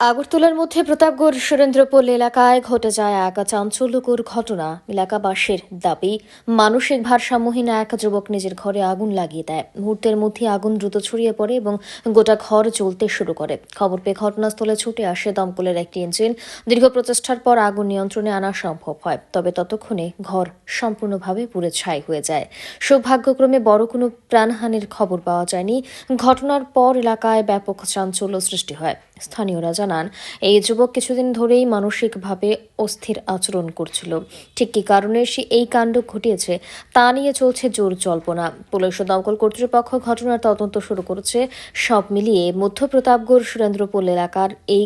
আগরতলার মধ্যে প্রতাপগড় সুরেন্দ্রপল্লী এলাকায় ঘটে যায় এক চাঞ্চল্যকর ঘটনা। এলাকাবাসীর দাবি, মানসিক ভারসাম্যহীন এক যুবক নিজের ঘরে আগুন লাগিয়ে দেয়। মুহূর্তের মধ্যে আগুন দ্রুত ছড়িয়ে পড়ে এবং গোটা ঘর জ্বলতে শুরু করে। খবর পেয়ে ঘটনাস্থলে ছুটে আসে দমকলের একটি ইঞ্জিন। দীর্ঘ প্রচেষ্টার পর আগুন নিয়ন্ত্রণে আনা সম্ভব হয়, তবে ততক্ষণে ঘর সম্পূর্ণভাবে পুড়ে ছাই হয়ে যায়। সৌভাগ্যক্রমে বড় কোনো প্রাণহানির খবর পাওয়া যায়নি। ঘটনার পর এলাকায় ব্যাপক চাঞ্চল্য সৃষ্টি হয়। স্থানীয়রা জানান, এই যুবক কিছুদিন ধরেই মানসিকভাবে অস্থির আচরণ করছিল। ঠিক কী কারণে সে এই কাণ্ড ঘটিয়েছে, তা নিয়ে চলছে জোর জল্পনা। পুলিশ ও দমকল কর্তৃপক্ষ ঘটনার তদন্ত শুরু করেছে। সব মিলিয়ে মধ্য প্রতাপগড় সুরেন্দ্রপোল এলাকার এই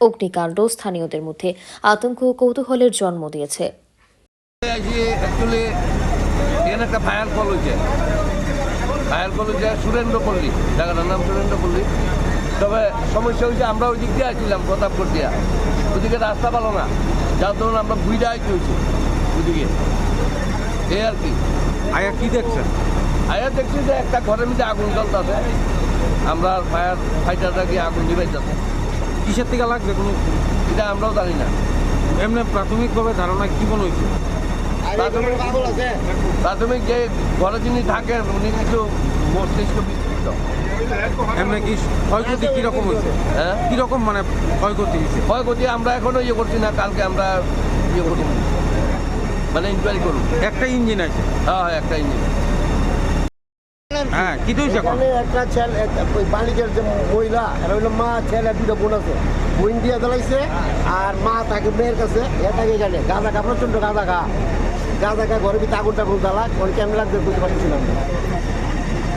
অগ্নিকাণ্ড স্থানীয়দের মধ্যে আতঙ্ক কৌতূহলের জন্ম দিয়েছে। একটা ফায়ার কল হয়েছে। ফায়ার কল হয়েছে সুরেন্দ্রপল্লী, জায়গাটার নাম সুরেন্দ্রপল্লী। তবে সমস্যা হয়েছে আমরা ওই দিক দিয়ে আসছিলাম প্রতাপগড় দিয়া। ওদিকে রাস্তা ভালো না যার ধরুন আমরা বুঝতে আইতে হয়েছি ওদিকে। এই আর কি। আয়া কি দেখছেন? আয়া দেখছি যে একটা ঘরের মধ্যে আগুন জ্বলতেছে। আমরা ফায়ার ফাইটাররা গিয়ে আগুন নিবাইতেছে কিসের থেকে লাগছে কোনো? এটা আমরাও জানি না। এমনি প্রাথমিকভাবে ধারণা কি মনে হয়েছে? প্রাথমিক যে ঘরে যিনি থাকেন উনি কিছু মস্তিষ্ক এমনি কি ক্ষয়ক্ষতি কীরকম হয়েছে? হ্যাঁ? কীরকম মানে ক্ষয়ক্ষতি হয়েছে? ক্ষয়ক্ষতি আমরা এখনও ইয়ে করছি না কালকে আমরা ইয়ে করব মানে ইনকোয়ারি করব। একটা ইঞ্জিন আছে। হ্যাঁ হ্যাঁ একটা ইঞ্জিন হ্যাঁ কি এখন একটা ছেলে ওই বালিকের যে মহিলা এরা হইল মা ছেলে দুটো বোন আছে। বোন দিয়ে দিলাইছে আর মা তাকে মেয়ের কাছে এ থাকে গাঁদা খা প্রচণ্ড গাঁদা খা গাঁদা খা ঘরের ভিতরে আগুন টাগুন জ্বালা ওর কেমন লাগবে বুঝতে পারছিলাম না।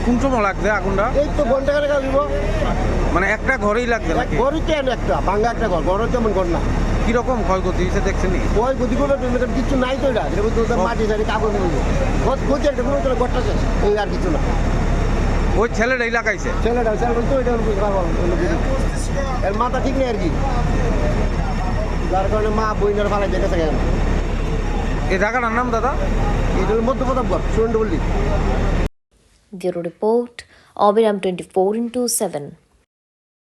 কোন সময় লাগছে আগুনটা এই তো ঘণ্টা করে দিব মানে একটা ঘরেই লাগছে নাকি? ঘরই কেন একটা ভাঙ্গা একটা ঘর ঘরও তেমন ঘর না কীরকম ক্ষয়ক্ষতি হয়েছে দেখছেন গতি করবে কিছু নাই তো এটা মাটি সারি কাগজ মিলবে গতি একটা কোনো ঘরটা এই আর কিছু না ওই ছেলেটাই লাগাইছে। ছেলেটা ছেলে বলতো এটা। এর মাথা ঠিক নেই আর কি? যার কারণে মা বইনের ফালাই দেখে থাকে এই জায়গাটার নাম দাদা? এটা মধ্যপ্রতাপগড় সুরেন্দ্র বললি। Zero, Report, Orbit 24 into 7.